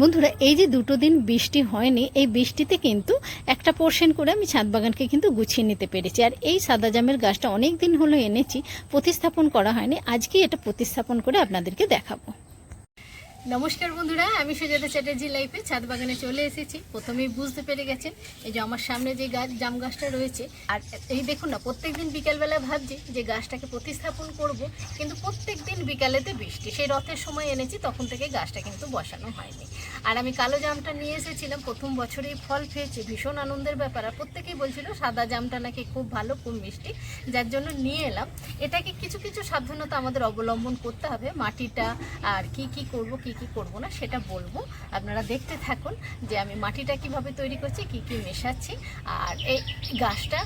বন্ধুরা, এই যে দুটো দিন বৃষ্টি হয়নি, এই বৃষ্টিতে কিন্তু একটা পোর্শন করে আমি ছাদ বাগানকে কিন্তু গুছিয়ে নিতে পেরেছি। আর এই সাদা জামের গাছটা অনেক দিন হলো এনেছি, প্রতিস্থাপন করা হয়নি। আজকে এটা প্রতিস্থাপন করে আপনাদেরকে দেখাবো। নমস্কার বন্ধুরা, আমি সুজাতা চ্যাটার্জি লাইফে ছাদ বাগানে চলে এসেছি। প্রথমেই বুঝতে পেরে গেছেন এই যে আমার সামনে যে গাছ, জাম গাছটা রয়েছে। আর এই দেখুন না, প্রত্যেকদিন বিকালবেলা ভাবছি যে গাছটাকে প্রতিস্থাপন করব, কিন্তু প্রত্যেক দিন বিকালেতে বৃষ্টি। সেই রথের সময় এনেছি, তখন থেকে গাছটা কিন্তু বসানো হয়নি। আর আমি কালো জামটা নিয়ে এসেছিলাম, প্রথম বছরেই ফল পেয়েছি, ভীষণ আনন্দের ব্যাপার। আর প্রত্যেকেই বলছিল, সাদা জামটা নাকি খুব ভালো, খুব মিষ্টি। যার জন্য নিয়ে এলাম। এটাকে কিছু কিছু সাবধানতা আমাদের অবলম্বন করতে হবে। মাটিটা আর কি কি করব, কি কি করব না সেটা বলব। আপনারা দেখতে থাকুন যে আমি মাটিটা কীভাবে তৈরি করছি, কি কি মেশাচ্ছি। আর এই গাছটা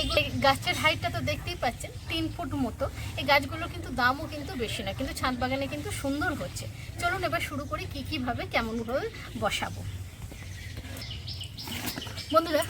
এই গাছের হাইটটা তো দেখতেই পাচ্ছেন, তিন ফুট মতো। এই গাছগুলো কিন্তু দামও কিন্তু বেশি না, কিন্তু ছাদ বাগানে কিন্তু সুন্দর হচ্ছে। চলুন এবার শুরু করি কি কীভাবে কেমনভাবে বসাবো। বন্ধুরা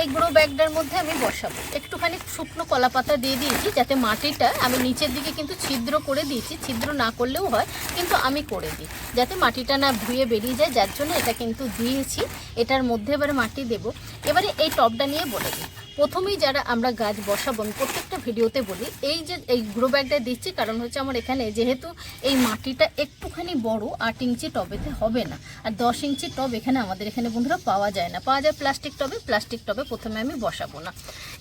এই গ্রো ব্যাগটার মধ্যে আমি বসাবো। একটুখানি শুকনো কলা পাতা দিয়ে দিয়েছি, যাতে মাটিটা আমি নিচের দিকে কিন্তু ছিদ্র করে দিয়েছি। ছিদ্র না করলেও হয়, কিন্তু আমি করে দিই, যাতে মাটিটা না ধুয়ে বেরিয়ে যায়। যার জন্য এটা কিন্তু দিয়েছি। এটার মধ্যে এবার মাটি দেব। এবারে এই টবটা নিয়ে বলে দিই। প্রথমেই যারা আমরা গাছ বসাবো প্রত্যেকটা ভিডিওতে বলি, এই যে, এই গ্রো ব্যাগটা দিচ্ছি, কারণ হচ্ছে আমার এখানে যেহেতু এই মাটিটা একটুখানি বড়, আট ইঞ্চি টবেতে হবে না। আর দশ ইঞ্চি টব এখানে আমাদের এখানে বন্ধুরা পাওয়া যায় না। পাওয়া যায় প্লাস্টিক টবে প্লাস্টিক টবে প্রথমে আমি বসাবো না।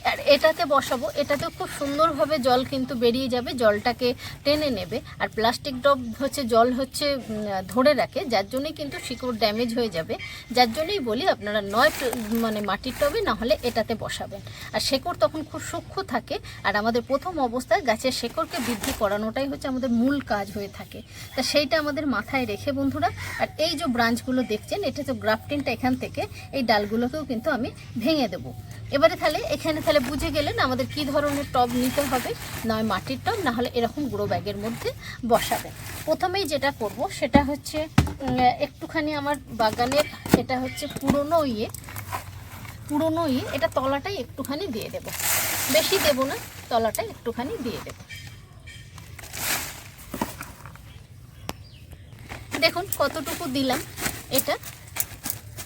আর এটাতে বসাবো এটাতে খুব সুন্দরভাবে জল কিন্তু বেরিয়ে যাবে, জলটাকে টেনে নেবে। আর প্লাস্টিক টব হচ্ছে, জল হচ্ছে ধরে রাখে, যার জন্যই কিন্তু শিকড় ড্যামেজ হয়ে যাবে। যার জন্যই বলি আপনারা নয় মানে মাটির টবে না হলে এটাতে বসাবেন। আর শেকড় তখন খুব সূক্ষ্ম থাকে, আর আমাদের প্রথম অবস্থায় গাছের শেকড়কে বৃদ্ধি করানোটাই হচ্ছে আমাদের মূল কাজ হয়ে থাকে। তা সেইটা আমাদের মাথায় রেখে বন্ধুরা, আর এই যে ব্রাঞ্চগুলো দেখছেন, এটা তো গ্রাফটিনটা এখান থেকে, এই ডালগুলোকেও কিন্তু আমি ভেঙে দেবো। এবারে তাহলে, এখানে তাহলে বুঝে গেলেন আমাদের কি ধরনের টব নিতে হবে, নয় মাটির টব, না হলে এরকম গুঁড়ো ব্যাগের মধ্যে বসাবে। প্রথমেই যেটা করব, সেটা হচ্ছে একটুখানি আমার বাগানের, এটা হচ্ছে পুরনো ইয়ে পুরনো ইয়ে এটা তলাটাই একটুখানি দিয়ে দেব। বেশি দেব না, তলাটাই একটুখানি দিয়ে দেব। দেখুন কতটুকু দিলাম এটা।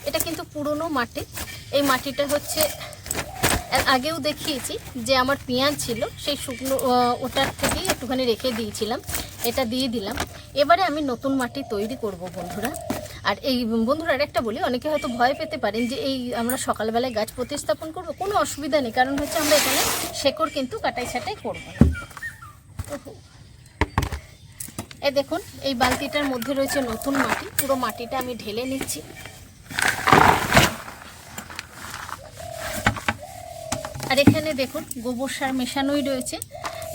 এটা কিন্তু পুরনো মাটি। এই মাটিটা হচ্ছে আগেও দেখিয়েছি যে আমার পেঁয়াজ ছিল, সেই শুকনো ওটার থেকেই একটুখানি রেখে দিয়েছিলাম। এটা দিয়ে দিলাম। এবারে আমি নতুন মাটি তৈরি করব বন্ধুরা। আর এই বন্ধুরা আরেকটা বলি, অনেকে হয়তো ভয় পেতে পারেন যে এই আমরা সকালবেলায় গাছ প্রতিস্থাপন করব, কোনো অসুবিধা নেই, কারণ হচ্ছে আমরা এখানে শেকড় কিন্তু কাটাই ছাটাই করব না। এই দেখুন, এই বালতিটার মধ্যে রয়েছে নতুন মাটি, পুরো মাটিটা আমি ঢেলে নিচ্ছি। আর এখানে দেখুন, গোবর সার মেশানোই রয়েছে।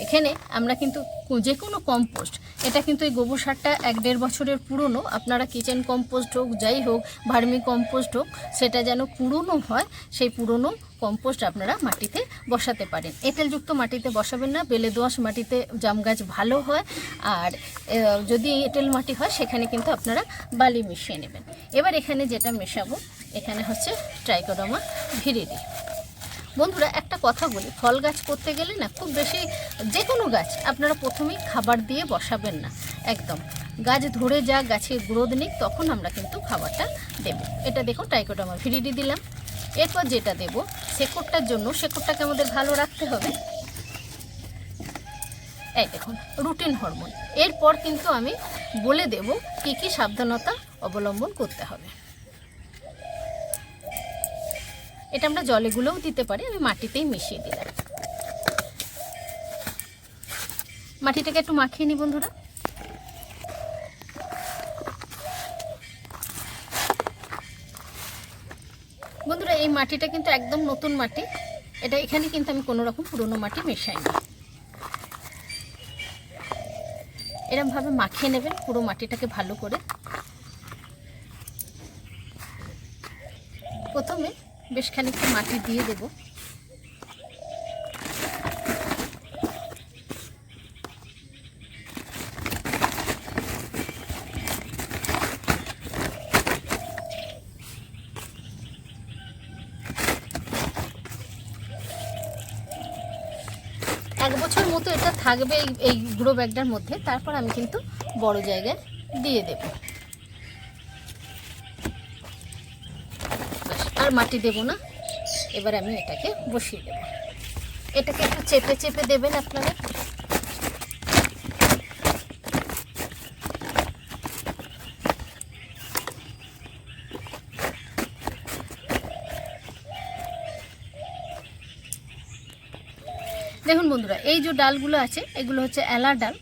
এখানে আমরা কিন্তু যে কোনো কম্পোস্ট এটা কিন্তু এই গোবর সারটা এক দেড় বছরের পুরনো, আপনারা কিচেন কম্পোস্ট হোক, যাই হোক, ভার্মি কম্পোস্ট হোক, সেটা যেন পুরনো হয়, সেই পুরনো কম্পোস্ট আপনারা মাটিতে বসাতে পারেন। এঁটেলযুক্ত মাটিতে বসাবেন না, বেলে দোআঁশ মাটিতে জাম গাছ ভালো হয়, আর যদি এঁটেল মাটি হয়, সেখানে কিন্তু আপনারা বালি মিশিয়ে নেবেন। এবার এখানে যেটা মেশাবো, এখানে হচ্ছে ট্রাইকোডামা ভিরিডি। বন্ধুরা, একটা কথা বলি, ফল গাছ করতে গেলে না খুব বেশি যে কোনো গাছ আপনারা প্রথমেই খাবার দিয়ে বসাবেন না, একদম। গাছ ধরে যা গাছে গ্রোথ নিক, তখন আমরা কিন্তু খাবারটা দেব। এটা দেখুন টাইকোডামা ভিডিডি দিলাম। এরপর যেটা দেব, শেকড়টার জন্য, শেকড়টাকে আমাদের ভালো রাখতে হবে। এই দেখুন রুটিন হরমোন এরপর কিন্তু আমি বলে দেব কি কি সাবধানতা অবলম্বন করতে হবে। এটা আমরা জলেগুলোও দিতে পারি, আমি মাটিতেই মিশিয়ে দিলাম। মাটিটাকে একটু মাখিয়ে নি বন্ধুরা। বন্ধুরা, এই মাটিটা কিন্তু একদম নতুন মাটি। এটা এখানে কিন্তু আমি কোনো রকম পুরনো মাটি মেশাইনি। এরমভাবে মাখিয়ে নেবেন, পুরো মাটিটাকে ভালো করে। প্রথমে বেশ খানিকটা মাটি দিয়ে দেব। এক বছর মতো এটা থাকবে এই গ্রো ব্যাগটার মধ্যে, তারপর আমি কিন্তু বড় জায়গায় দিয়ে দেবো। আর মাটি দেব না। এবার আমি এটাকে বসিয়ে দেব। এটাকে একটু চেপে চেপে দেবেন আপনারা। দেখুন বন্ধুরা, এই যে ডালগুলো আছে, এগুলো হচ্ছে এলা ডাল।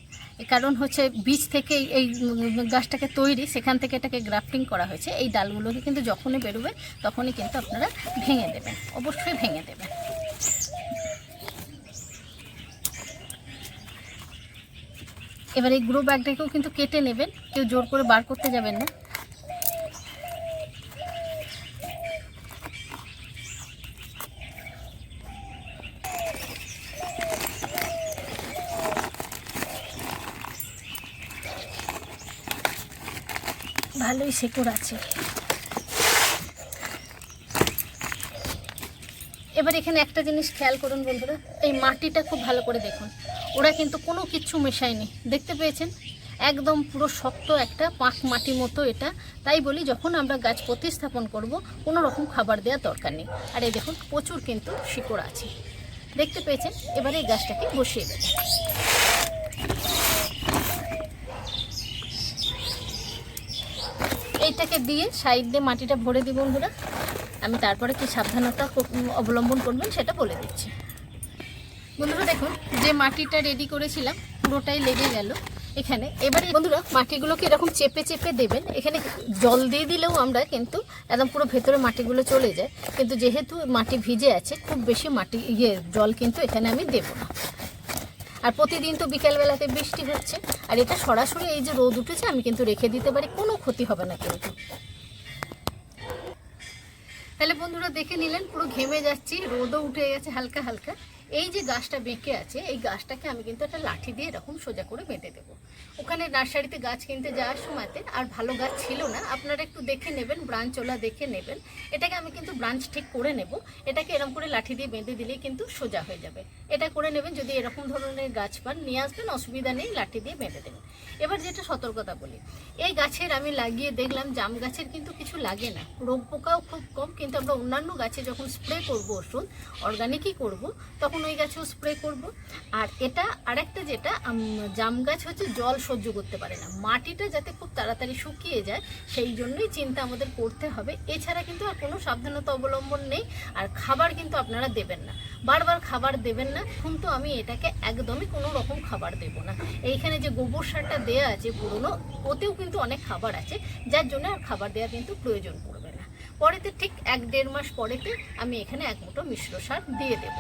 কারণ হচ্ছে বীজ থেকে এই- গাছটাকে তৈরি, সেখান থেকে এটাকে গ্রাফটিং করা হয়েছে। এই ডালগুলোকে কিন্তু যখনই বেরোবে, তখনই কিন্তু আপনারা ভেঙে দেবেন, অবশ্যই ভেঙে দেবেন। এবার এই গ্রো ব্যাগটাকেও কিন্তু কেটে নেবেন, কেউ জোর করে বার করতে যাবেন না। শেকড় আছে। এবার এখানে একটা জিনিস খেয়াল করুন বন্ধুরা, এই মাটিটা খুব ভালো করে দেখুন। ওরা কিন্তু কোনো কিছু মেশায়নি, দেখতে পেয়েছেন? একদম পুরো শক্ত একটা পাঁক মাটি মতো এটা। তাই বলি, যখন আমরা গাছ প্রতিস্থাপন করব, কোনো রকম খাবার দেওয়ার দরকার নেই। আর এই দেখুন, প্রচুর কিন্তু শিকড় আছে। দেখতে পেয়েছেন? এবারে এই গাছটাকে বসিয়ে দেবেন এইটাকে দিয়ে সাইড দিয়ে মাটিটা ভরে দিই বন্ধুরা। আমি তারপরে কি সাবধানতা অবলম্বন করবেন সেটা বলে দিচ্ছি। বন্ধুরা দেখুন, যে মাটিটা রেডি করেছিলাম, পুরোটাই লেগে গেল এখানে। এবারে বন্ধুরা, মাটিগুলোকে এরকম চেপে চেপে দেবেন। এখানে জল দিয়ে দিলেও আমরা কিন্তু একদম পুরো ভেতরে মাটিগুলো চলে যায়। কিন্তু যেহেতু মাটি ভিজে আছে, খুব বেশি মাটি ইয়ে জল কিন্তু এখানে আমি দেবো না। আর প্রতিদিন তো বিকেলবেলাতে বৃষ্টি হচ্ছে। আর এটা সরাসরি এই যে রোদ উঠেছে, আমি কিন্তু রেখে দিতে পারি, কোনো ক্ষতি হবে না কিন্তু। তাহলে বন্ধুরা দেখে নিলেন, পুরো ঘেমে যাচ্ছি, রোদও উঠে গেছে হালকা হালকা। এই যে গাছটা বেঁকে আছে, এই গাছটাকে আমি কিন্তু একটা লাঠি দিয়ে এরকম সোজা করে বেঁধে দেবো। ওখানে নার্সারিতে গাছ কিনতে যাওয়ার সময়তে, আর ভালো গাছ ছিল না, আপনারা একটু দেখে নেবেন ব্রাঞ্চওলা দেখে নেবেন। এটাকে আমি কিন্তু ব্রাঞ্চ ঠিক করে নেব। এটাকে এরকম করে লাঠি দিয়ে বেঁধে দিলেই কিন্তু সোজা হয়ে যাবে। এটা করে নেবেন, যদি এরকম ধরনের গাছ পান, নিয়ে আসবেন, অসুবিধা নেই, লাঠি দিয়ে বেঁধে দেবেন। এবার যেটা সতর্কতা বলি, এই গাছের আমি লাগিয়ে দেখলাম, জাম গাছের কিন্তু কিছু লাগে না। রোগ পোকাও খুব কম, কিন্তু আমরা অন্যান্য গাছে যখন স্প্রে করব ওষুধ অর্গানিকই করব, তখন ওই গাছেও স্প্রে করব। আর এটা আরেকটা যেটা জাম গাছ হচ্ছে জল সহ্য করতে পারে না। মাটিটা যাতে খুব তাড়াতাড়ি শুকিয়ে যায়, সেই জন্যই চিন্তা আমাদের করতে হবে। এছাড়া কিন্তু আর কোনো সাবধানতা অবলম্বন নেই, আর খাবার কিন্তু আপনারা দেবেন না। বারবার খাবার দেবেন না, কিন্তু আমি এটাকে একদমই কোনো রকম খাবার দেব না। এইখানে যে গোবর সারটা দেওয়া আছে পুরনো, ওতেও কিন্তু অনেক খাবার আছে, যার জন্য আর খাবার দেওয়া কিন্তু প্রয়োজন পড়বে না। পরেতে ঠিক এক দেড় মাস পরেতে আমি এখানে এক মুঠো মিশ্র সার দিয়ে দেব।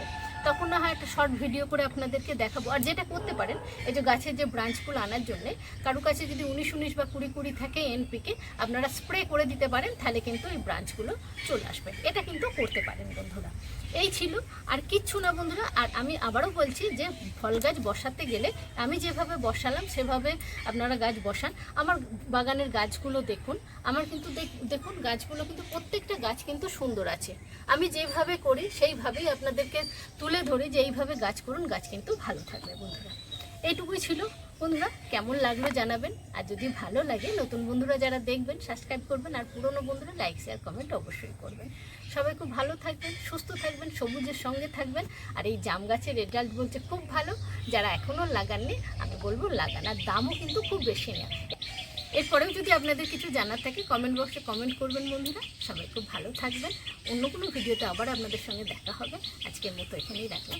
তখন না হয় একটা শর্ট ভিডিও করে আপনাদেরকে দেখাবো। আর যেটা করতে পারেন, এই যে গাছের যে ব্রাঞ্চগুলো আনার জন্য, কারও কাছে যদি উনিশ উনিশ বা কুড়ি কুড়ি থাকে এনপিকে আপনারা স্প্রে করে দিতে পারেন, তাহলে কিন্তু এই ব্রাঞ্চগুলো চলে আসবে। এটা কিন্তু করতে পারেন বন্ধুরা। এই ছিল। আর কিচ্ছু না বন্ধুরা, আর আমি আবারও বলছি যে ফল গাছ বসাতে গেলে আমি যেভাবে বসালাম, সেভাবে আপনারা গাছ বসান। আমার বাগানের গাছগুলো দেখুন, আমার কিন্তু দেখ- দেখুন গাছগুলো কিন্তু প্রত্যেকটা গাছ কিন্তু সুন্দর আছে। আমি যেভাবে করি, সেইভাবেই আপনাদেরকে তুলে ধরি যে এইভাবে গাছ করুন, গাছ কিন্তু ভালো থাকবে বন্ধুরা। এইটুকুই ছিল। বন্ধুরা, কেমন লাগল জানাবেন? আর যদি ভালো লাগে, নতুন বন্ধুরা যারা দেখবেন সাবস্ক্রাইব করবেন, আর পুরনো বন্ধুরা লাইক শেয়ার কমেন্ট অবশ্যই করবেন। সবাই খুব ভালো থাকবেন, সুস্থ থাকবেন, সবুজের সঙ্গে থাকবেন। আর এই জাম গাছের রেজাল্ট বলছে খুব ভালো, যারা এখনও লাগাননি, আমি বলব লাগান আর দামও কিন্তু খুব বেশি না। এরপরেও যদি আপনাদের কিছু জানার থাকে কমেন্ট বক্সে কমেন্ট করবেন বন্ধুরা। সবাই খুব ভালো থাকবেন। অন্য কোনো ভিডিওতে আবার আপনাদের সঙ্গে দেখা হবে। আজকের মতো এখানেই রাখলাম।